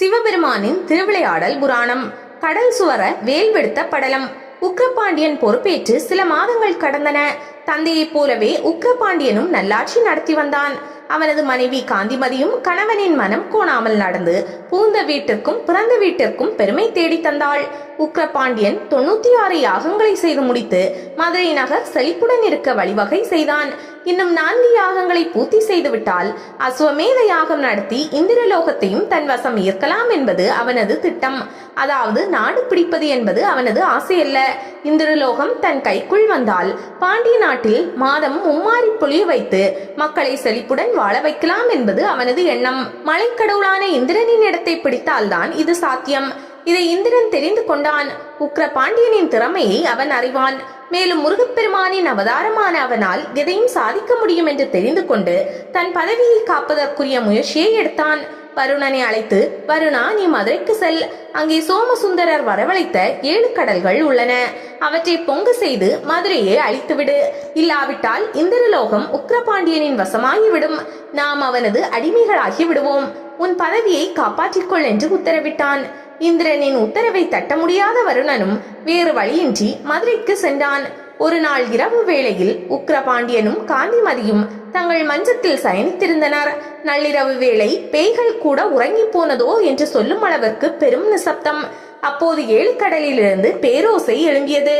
சிவபெருமானின் திருவிளையாடல் புராணம். கடல் சுவர வேல்வெடுத்த படலம் உக்ரபாண்டியன் பொறுப்பேற்று சில மாதங்கள் கடந்தன. தந்தையைப் போலவே உக்கிரபாண்டியனும் நல்லாட்சி நடத்தி வந்தான். அவனது மனைவி காந்திமதியும் கணவனின் மனம் கோணாமல் நடந்து பூந்த வீட்டிற்கும் பிறந்த வீட்டிற்கும் பெருமை தேடி தந்தாள். உக்கிரபாண்டியன் தொண்ணூத்தி ஆறு யாகங்களை செய்து முடித்து மதுரை நகர் செழிப்புடன் இருக்க வழிவகை செய்தான். இன்னும் நான்கு யாகங்களை பூர்த்தி செய்துவிட்டால் அஸ்வமேத யாகம் நடத்தி இந்திரலோகத்தையும் தன் வசம் ஈர்க்கலாம் என்பது அவனது திட்டம். அதாவது நாடு பிடிப்பது என்பது அவனது ஆசையல்ல. இந்திரலோகம் தன் கைக்குள் வந்தால் பாண்டிய நாட்டு நாட்டில் மாதம் மும்மாரி பொழிய வைத்து மக்களை செழிப்புடன் வாழ வைக்கலாம் என்பது அவனது எண்ணம். மலைக்கடவுளான இந்திரனின் இடத்தை பிடித்தால்தான் இது சாத்தியம். இதை இந்திரன் தெரிந்து கொண்டான். உக்ர பாண்டியனின் திறமையை அவன் அறிவான். மேலும் முருகப்பெருமானின் அவதாரமான அவனால் எதையும் சாதிக்க முடியும் என்று தெரிந்து கொண்டு தன் பதவியை காப்பதற்குரிய முயற்சியை எடுத்தான். வருணனை அழைத்து வருணா நீ மதுரைக்கு செல். அங்கே சோமசுந்தரர் வரவழைத்த ஏழு கடல்கள் உள்ளன. அவற்றை பொங்க செய்து மதுரையை அழித்துவிடு. இல்லாவிட்டால் இந்திரலோகம் உக்கிரபாண்டியனின் வசமாகிவிடும். நாம் அவனது அடிமைகளாகி விடுவோம். உன் பதவியை காப்பாற்றிக்கொள் என்று உத்தரவிட்டான். இந்திரனின் உத்தரவை தட்ட முடியாத வருணனும் வேறு வழியின்றி மதுரைக்கு சென்றான். ஒரு நாள் இரவு வேளையில் உக்ரபாண்டியனும் காந்திமதியும் தங்கள் மஞ்சத்தில் சயனித்திருந்தனர். நள்ளிரவு வேளை பேய்கள் கூட உறங்கி போனதோ என்று சொல்லும் அளவிற்கு பெரும் நிசப்தம். அப்போது ஏழ்கடலிலிருந்து பேரோசை எழும்பியது.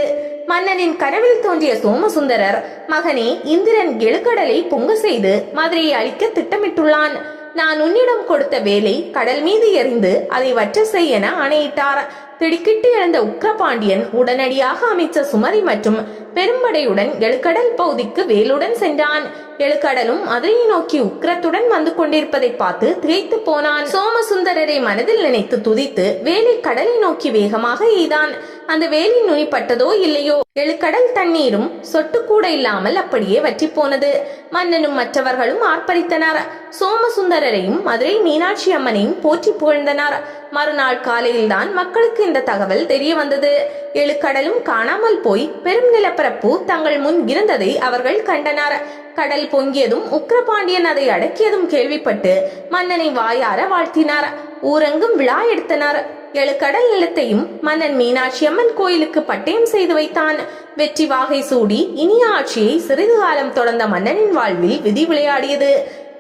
மன்னனின் கனவில் தோன்றிய சோமசுந்தரர் மகனே இந்திரன் எழுக்கடலை பொங்க செய்து மதுரையை அழிக்க திட்டமிட்டுள்ளான். நான் உன்னிடம் கொடுத்த வேலை கடல் மீது எறிந்து அதை வற்ற செய்ய என ஆணையிட்டார். திடுக்கிட்டு எழுந்த உக்ரபாண்டியன் உடனடியாக அமைச்சர் சுமதி மற்றும் பெரும்படையுடன் எழுக்கடல் பகுதிக்கு வேலுடன் சென்றான். எழுக்கடலும் மதுரையை நோக்கி உக்கிரத்துடன் வந்து கொண்டிருப்பதை பார்த்து திகைத்து போனான். சோமசுந்தரரை மனதில் நினைத்து துதித்து வேலை கடலை நோக்கி வேகமாக எய்தான். அந்த வேலின் நுனிப்பட்டதோ இல்லையோ? எழுக்கடல் தண்ணீரும் சொட்டு கூட இல்லாமல் அப்படியே வற்றி போனது. மன்னனும் மற்றவர்களும் ஆர்ப்பரித்தனர். சோமசுந்தரரையும் மதுரை மீனாட்சி அம்மனையும் போற்றி புகழ்ந்தனர். மறுநாள் காலையில்தான் மக்களுக்கு இந்த தகவல் தெரிய வந்தது. எழுக்கடலும் காணாமல் போய் பெரும் நிலப்பரப்பு தங்கள் முன் இருந்ததை அவர்கள் கண்டனர். கடல் பொங்கியதும் உக்கிரபாண்டியன் அதை அடக்கியதும் கேள்விப்பட்டு மன்னனை வாயார வாழ்த்தினார். ஊரெங்கும் விழா எடுத்தனர். எழுக்கடல் நிலத்தையும் மன்னன் மீனாட்சி அம்மன் கோயிலுக்கு பட்டயம் செய்து வைத்தான். வெற்றி வாகை சூடி இனிய ஆட்சியை சிறிது காலம் தொடர்ந்த மன்னனின் வாழ்வில் விதி விளையாடியது.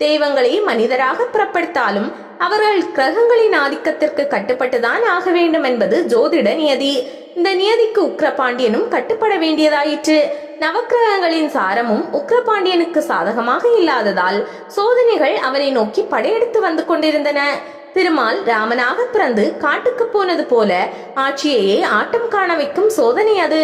தெய்வங்களை மனிதராக புறப்படுத்தாலும் அவர்கள் கிரகங்களின் ஆதிக்கத்திற்கு கட்டுப்பட்டுதான் ஆக வேண்டும் என்பது ஜோதிட நியதி. இந்த நியதிக்கு உக்ரபாண்டியனும் கட்டுப்பட வேண்டியதாயிற்று. நவக்கிரகங்களின் சாரமும் உக்ரபாண்டியனுக்கு சாதகமாக இல்லாததால் சோதனைகள் அவனை நோக்கி படையெடுத்து வந்து கொண்டிருந்தன. திருமால் ராமனாக பிறந்து காட்டுக்கு போனது போல ஆட்சியையே ஆட்டம் காண வைக்கும் சோதனை அது.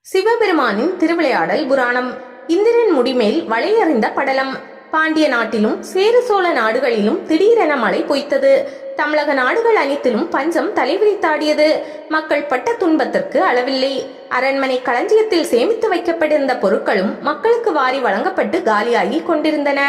சிவபெருமானின் திருவிளையாடல் புராணம். இந்திரன் முடிமேல் வளையறிந்த படலம். பாண்டிய நாட்டிலும் சேர சோழ நாடுகளிலும் திடீரென மழை பொய்த்தது. தமிழக நாடுகள் அனைத்திலும் பஞ்சம் தலைவிரித்தாடியது. மக்கள் பட்ட துன்பத்திற்கு அளவில்லை. அரண்மனை களஞ்சியத்தில் சேமித்து வைக்கப்பட்டிருந்த பொருட்களும் மக்களுக்கு வாரி வழங்கப்பட்டு காலியாகி கொண்டிருந்தன.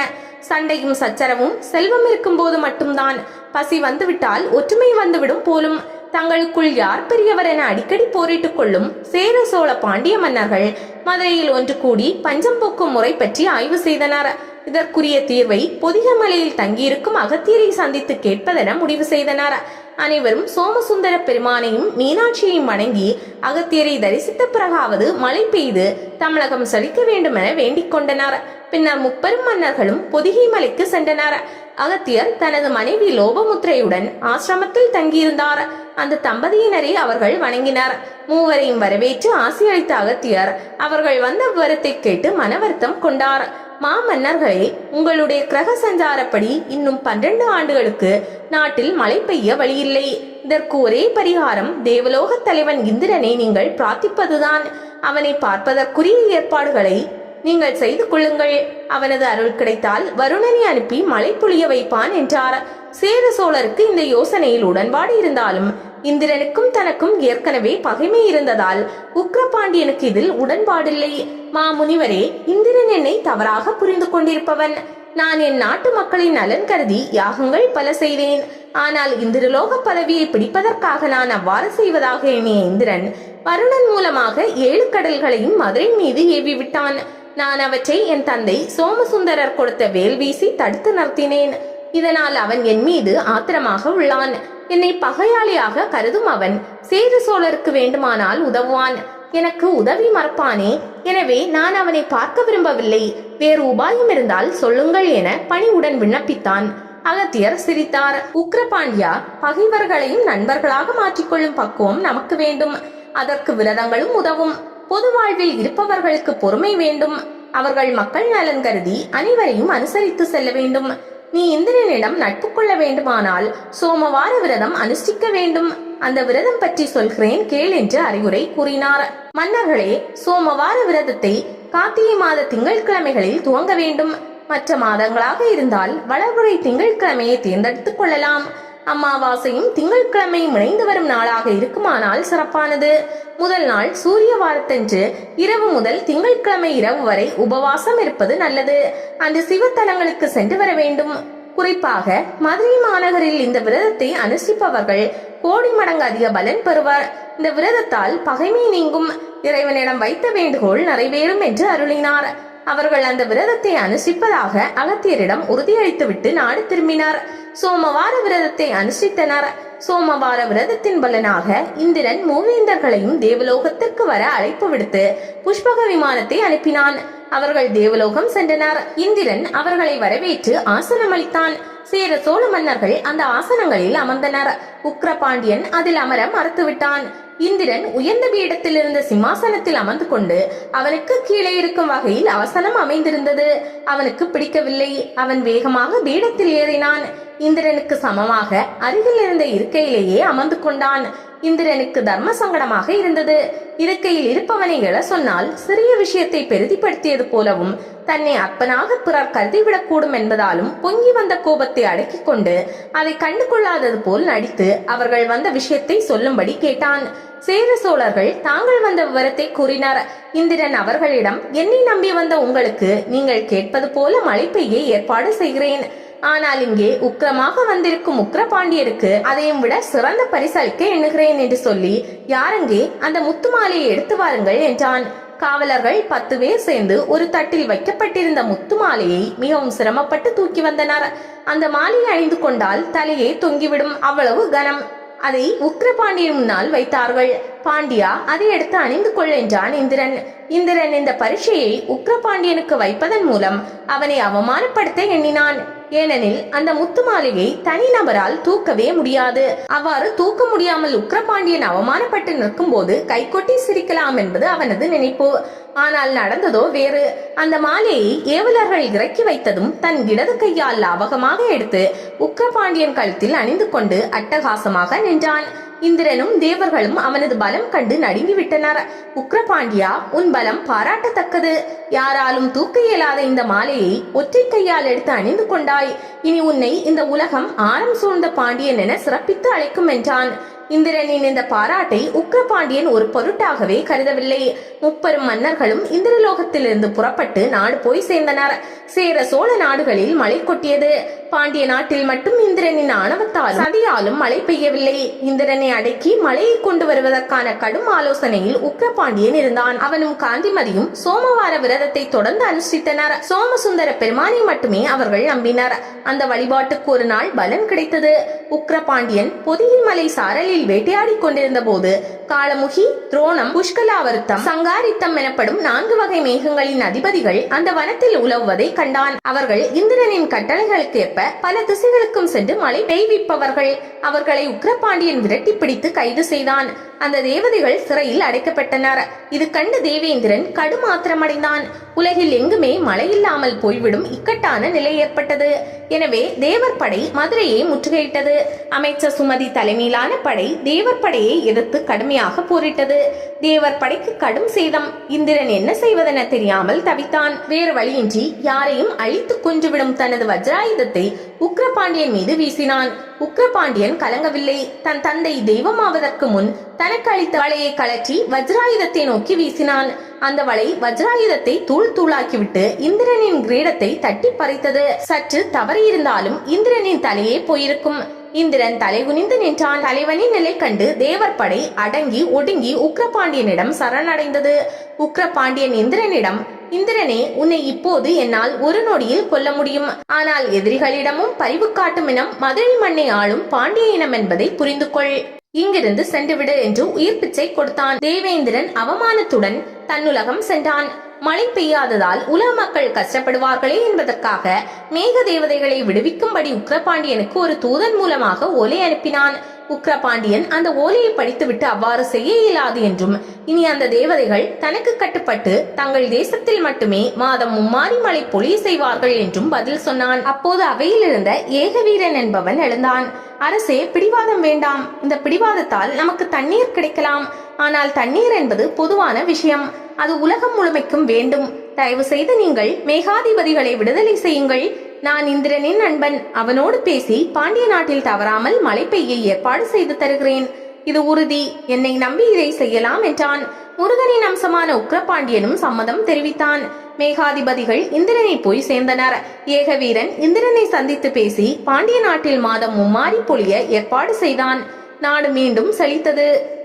சண்டையும் சச்சரவும் செல்வம் இருக்கும் போது மட்டும்தான். பசி வந்துவிட்டால் ஒற்றுமை வந்துவிடும் போலும். தங்களுக்குள் யார் பெரியவர் என அடிக்கடி போரிட்டுக் கொள்ளும் சேர சோழ பாண்டிய மன்னர்கள் மதுரையில் ஒன்று கூடி பஞ்சம் போக்கும் முறை பற்றி ஆய்வு செய்தனர். இதற்குரிய தீர்வை பொதிகமலையில் தங்கியிருக்கும் அகத்தியரை சந்தித்து கேட்பதென முடிவு செய்தனர். அனைவரும் சோமசுந்தர பெருமானையும் மீனாட்சியையும் வணங்கி அகத்தியரை தரிசித்த பிறகாவது மழை பெய்து தமிழகம் செழிக்க வேண்டுமென வேண்டிக் கொண்டனர். பின்னர் முப்பெரும் மன்னர்களும் பொதிகை மலைக்கு சென்றனர். அகத்தியர் தனது மனைவி லோபமுத்திரையுடன் ஆசிரமத்தில் தங்கியிருந்தார். அந்த தம்பதியினரை அவர்கள் வணங்கினர். மூவரையும் வரவேற்று ஆசியளித்த அகத்தியர் அவர்கள் வந்த விவரத்தை கேட்டு மனவருத்தம் கொண்டார். மாமன்னர்களே உங்களுடைய கிரக சஞ்சாரப்படி இன்னும் பன்னிரண்டு ஆண்டுகளுக்கு நாட்டில் மழை பெய்ய வழியில்லை. இதற்கு ஒரே பரிகாரம் தேவலோக தலைவன் இந்திரனை நீங்கள் பிரார்த்திப்பதுதான். அவனை பார்ப்பதற்குரிய ஏற்பாடுகளை நீங்கள் செய்து கொள்ளுங்கள். அவனது அருள் கிடைத்தால் வருணனை அனுப்பி மழை பொழிய வைப்பான் என்றார். சேர சோழருக்கு இந்த யோசனையில் உடன்பாடு இருந்தாலும் இந்திரனுக்கும் தனக்கும் ஏற்கனவே பகைமை இருந்ததால் உக்கிரபாண்டியனுக்கு இதில் உடன்பாடில்லை. மாமுனிவரே இந்திரன் என்னை தவறாக புரிந்து கொண்டிருப்பவன். நான் என் நாட்டு மக்களின் நலன் கருதி யாகங்கள் பல செய்தேன். ஆனால் இந்திரலோக பதவியை பிடிப்பதற்காக நான் அவ்வாறு செய்வதாக எண்ணிய இந்திரன் வருணன் மூலமாக ஏழு கடல்களையும் மதுரை மீது ஏவி விட்டான் நான் அவற்றை என் தந்தை சோமசுந்தரர் கொடுத்த வேல் வீசி தடுத்து நிறுத்தினேன். இதனால் அவன் என் மீது ஆத்திரமாக உள்ளான். என்னை பகையாளியாக கருதும் அவன். சேது சோழருக்கு வேண்டுமானால் உதவுவான். எனக்கு உதவி மறப்பானே. எனவே நான் அவனை பார்க்க விரும்பவில்லை. வேறு உபாயம் இருந்தால் சொல்லுங்கள் என பணிவுடன் விண்ணப்பித்தான். அகத்தியர் சிரித்தார். உக்ரபாண்டியா பகைவர்களையும் நண்பர்களாக மாற்றிக்கொள்ளும் பக்குவம் நமக்கு வேண்டும். அதற்கு விரதங்களும் உதவும். பொது வாழ்வில் இருப்பவர்களுக்கு பொறுமை வேண்டும். அவர்கள் மக்கள் நலன் கருதி அனைவரையும் அனுசரித்து செல்ல வேண்டும். நீ இந்திரனிடம் நட்பு கொள்ள வேண்டுமானால் சோமவார விரதம் அனுஷ்டிக்க வேண்டும். அந்த விரதம் பற்றி சொல்கிறேன் கேள் என்று அறிவுரை கூறினார். மன்னர்களே சோமவார விரதத்தை கார்த்திகை மாத திங்கட்கிழமைகளில் துவங்க வேண்டும். மற்ற மாதங்களாக இருந்தால் வளர்புரை திங்கட்கிழமையை தேர்ந்தெடுத்துக் கொள்ளலாம். அமாவாசையும் திங்கட்கிழமையும் இணைந்து வரும் நாளாக இருக்குமானால் சிறப்பானது. முதல் நாள் சூரிய வாரத்தன்று இரவு முதல் திங்கட்கிழமை இரவு வரை உபவாசம் இருப்பது நல்லது. அன்று சிவத்தலங்களுக்கு சென்று வர வேண்டும். குறிப்பாக மதுரை மாநகரில் இந்த விரதத்தை அனுஷ்டிப்பவர்கள் கோடி மடங்கு அதிக பலன் பெறுவர். இந்த விரதத்தால் பகைமை நீங்கும். இறைவனிடம் வைத்த வேண்டுகோள் நிறைவேறும் என்று அருளினார். அவர்கள் அந்த விரதத்தை அனுஷ்டிப்பதாக அகத்தியரிடம் உறுதியளித்துவிட்டு நாடு திரும்பினார். சோமவார விரதத்தை அனுஷ்டித்தனர். சோமவார விரதத்தின் பலனாக இந்திரன் மூவேந்தர்களையும் தேவலோகத்திற்கு வர அழைப்பு விடுத்து புஷ்பக விமானத்தை அனுப்பினான். அவர்கள் தேவலோகம் சென்றனர். இந்திரன் அவர்களை வரவேற்று ஆசனமளித்தான் சேர சோழ மன்னர்கள் அந்த ஆசனங்களில் அமர்ந்தனர். உக்ரபாண்டியன் அதில் அமர மறுத்துவிட்டான். இந்திரன் உயர்ந்த பீடத்தில் இருந்த சிம்மாசனத்தில் அமர்ந்து கொண்டு அவனுக்கு கீழே இருக்கும் வகையில் அவசனம் அமைந்திருந்தது. அவனுக்கு பிடிக்கவில்லை. அவன் வேகமாக பீடத்தில் ஏறினான். இந்திரனுக்கு சமமாக அருகில் இருந்த இருக்கையிலேயே அமர்ந்து கொண்டான். இந்திரனுக்கு தர்ம சங்கடமாக இருந்தது. இருக்கையில் இருப்பவனை எழ சொன்னால் சிறிய விஷயத்தை பெரிதிப்படுத்தியது போலவும் தன்னை அப்பனாக பிறர் கருதிவிடக்கூடும் என்பதாலும் பொங்கி வந்த கோபத்தை அடக்கிக் கொண்டு அதை கண்டு கொள்ளாதது போல் நடித்து அவர்கள் வந்த விஷயத்தை சொல்லும்படி கேட்டான். சேர சோழர்கள் தாங்கள் வந்த விவரத்தை கூறினார். இந்திரன் அவர்களிடம் என்னை நம்பி வந்த உங்களுக்கு நீங்கள் கேட்பது போல மழை பெய்ய ஏற்பாடு செய்கிறேன். ஆனால் இங்கே உக்கிரமாக வந்திருக்கும் உக்கிரபாண்டியருக்கு அதையும் விட சிறந்த பரிசளிக்க எண்ணுகிறேன் என்று சொல்லி யாரெங்கே அந்த முத்துமாலையை எடுத்து வாருங்கள் என்றான். காவலர்கள் பத்து பேர் சேர்ந்து ஒரு தட்டில் வைக்கப்பட்டிருந்த முத்து மாலையை மிகவும் சிரமப்பட்டு தூக்கி வந்தனர். அந்த மாலையை அணிந்து கொண்டால் தலையே தொங்கிவிடும் அவ்வளவு கனம். அதை உக்கிரபாண்டியன் முன்னால் வைத்தார்கள். பாண்டியா அதை எடுத்து அணிந்து கொள் என்றான் இந்திரன். இந்திரன் இந்த பரீட்சையை உக்கிரபாண்டியனுக்கு வைப்பதன் மூலம் அவனை அவமானப்படுத்த எண்ணினான். ஏனெனில் அந்த முத்து மாலையை தனிநபரால் தூக்கவே முடியாது. அவ்வாறு தூக்க முடியாமல் உக்ரபாண்டியன் அவமானப்பட்டு நிற்கும் போது கைகொட்டி சிரிக்கலாம் என்பது அவனது நினைப்பு. ஆனால் நடந்ததோ வேறு. அந்த மாலையை ஏவலர்கள் இறக்கி வைத்ததும் தன் இடது கையால் லாவகமாக எடுத்து உக்ரபாண்டியன் கழுத்தில் அணிந்து கொண்டு அட்டகாசமாக நின்றான். இந்திரனும் தேவர்களும் அவனது பலம் கண்டு நடுங்கிவிட்டனர். உக்ரபாண்டியா உன் பலம் பாராட்டத்தக்கது. யாராலும் தூக்க இயலாத இந்த மாலையை ஒற்றை கையால் எடுத்து அணிந்து கொண்டாய். இனி உன்னை இந்த உலகம் ஆரம் சூழ்ந்த பாண்டியன் என சிறப்பித்து அழைக்கும் என்றான். இந்திரனின் இந்த பாராட்டை உக்ரபாண்டியன் ஒரு பொருட்டாகவே கருதவில்லை. முப்பெரும் மன்னர்களும் இந்திரலோகத்திலிருந்து புறப்பட்டு நாடு போய் சேர்ந்தனர். சேர சோழ நாடுகளில் மழை கொட்டியது. பாண்டிய நாட்டில் மட்டும் இந்திரனின் ஆணவத்தாலும் சதியாலும் மழை பெய்யவில்லை. இந்திரனை அடக்கி மழையை கொண்டு வருவதற்கான கடும் ஆலோசனையில் உக்ரபாண்டியன் இருந்தான். அவனும் காந்திமதியும் சோமவார விரதத்தை தொடர்ந்து அனுஷ்டித்தனர். சோமசுந்தர பெருமானை மட்டுமே அவர்கள் நம்பினர். அந்த வழிபாட்டுக்கு ஒரு நாள் பலன் கிடைத்தது. உக்ரபாண்டியன் பொதியின் மலை சாரலில் வேட்டையாடி கொண்டிருந்த போது காலமுகி துரோணம் புஷ்கலாவருத்தம் சங்காரித்தம் எனப்படும் நான்கு வகை மேகங்களின் அதிபதிகள் அந்த வனத்தில் உலவுவதை கண்டான். அவர்கள் இந்திரனின் கட்டளைகளுக்கு ஏற்ப பல திசைகளுக்கும் சென்று மழை பெய்விப்பவர்கள். அவர்களை உக்ரபாண்டியன் விரட்டி பிடித்து கைது செய்தான். அந்த தேவதைகள் சிறையில் அடைக்கப்பட்டனர். இது கண்டு தேவேந்திரன் கடும் ஆத்திரமடைந்தான் உலகில் எங்குமே மழை இல்லாமல் போய்விடும் இக்கட்டான நிலை ஏற்பட்டது. எனவே தேவர் படை மதுரையை முற்றுகையிட்டது. அமைச்சர் சுமதி தலைமையிலான படை தேவர் படையை எதிர்த்து கடுமையாக போரிட்டது. தேவர் படைக்கு கடும் சேதம். இந்திரன் என்ன செய்வதென தெரியாமல் தவித்தான். வேறு வழியின்றி யாரையும் அழித்து கொன்றுவிடும் தனது வஜ்ராயுதத்தை உக்ரபாண்டியன் மீது வீசினான். உக்ரபாண்டியன் கலங்கவில்லை. தன் தந்தை தெய்வமாவதற்கு முன் தனக்கு அளித்த வலையை கலற்றி வஜ்ராயுதத்தை நோக்கி வீசினான். அந்த வலை வஜ்ராயுதத்தை தூள் தூளாக்கிவிட்டு இந்திரனின் கிரீடத்தை தட்டி பறித்தது. சற்று தவறியிருந்தாலும் இந்திரனின் தலையே போயிருக்கும். இந்திரன் தலைகுனிந்து நின்றான். தலைவனின் நிலை கண்டு தேவர் படை அடங்கி ஒடுங்கி உக்ரபாண்டியனிடம் சரணடைந்தது. உக்ரபாண்டியன் இந்திரனிடம் இந்திரனே உன்னை இப்போது என்னால் ஒரு நொடியில் கொல்ல முடியும். ஆனால் எதிரிகளிடமும் பரிவு காட்டும் இனம் மதுரை மண்ணை ஆளும் பாண்டிய இனம் என்பதை புரிந்து கொள் இங்கிருந்து சென்றுவிடு என்று உயிர் பிச்சை கொடுத்தான். தேவேந்திரன் அவமானத்துடன் தன்னுலகம் சென்றான். மழை பெய்யாததால் உலக மக்கள் கஷ்டப்படுவார்களே என்பதற்காக மேக தேவதைகளை விடுவிக்கும்படி உக்கிரபாண்டியனுக்கு ஒரு தூதன் மூலமாக ஒலை அனுப்பினான். உக்கிரபாண்டியன் அந்த ஓலையை படித்துவிட்டு அவ்வாறு செய்ய இயலாது என்றும் இனி அந்த தேவதைகள் தனக்கு கட்டுப்பட்டு தங்கள் தேசத்தில் மட்டுமே மாதம் மும்மாரி மழை பொழிய செய்வார்கள் என்றும் பதில் சொன்னான். அப்போது அவையிலிருந்த ஏகவீரன் என்பவன் எழுந்தான். அரசே பிடிவாதம் வேண்டாம். இந்த பிடிவாதத்தால் நமக்கு தண்ணீர் கிடைக்கலாம். ஆனால் தண்ணீர் என்பது பொதுவான விஷயம். அது உலகம் முழுமைக்கும் வேண்டும். தயவு செய்து நீங்கள் மேகாதிபதிகளை விடுதலை செய்யுங்கள். நான் இந்திரனின் நண்பன். அவனோடு பேசி பாண்டிய நாட்டில் தவறாமல் மழை பெய்ய ஏற்பாடு செய்து தருகிறேன். இது உறுதி. என்னை நம்பி இதை செய்யலாம் என்றான். முருகனின் அம்சமான உக்ரபாண்டியனும் சம்மதம் தெரிவித்தான். மேகாதிபதிகள் இந்திரனை போய் சேர்ந்தனர். ஏகவீரன் இந்திரனை சந்தித்து பேசி பாண்டிய நாட்டில் மாதம் மும்மாரி பொழிய ஏற்பாடு செய்தான். நாடு மீண்டும் செழித்தது.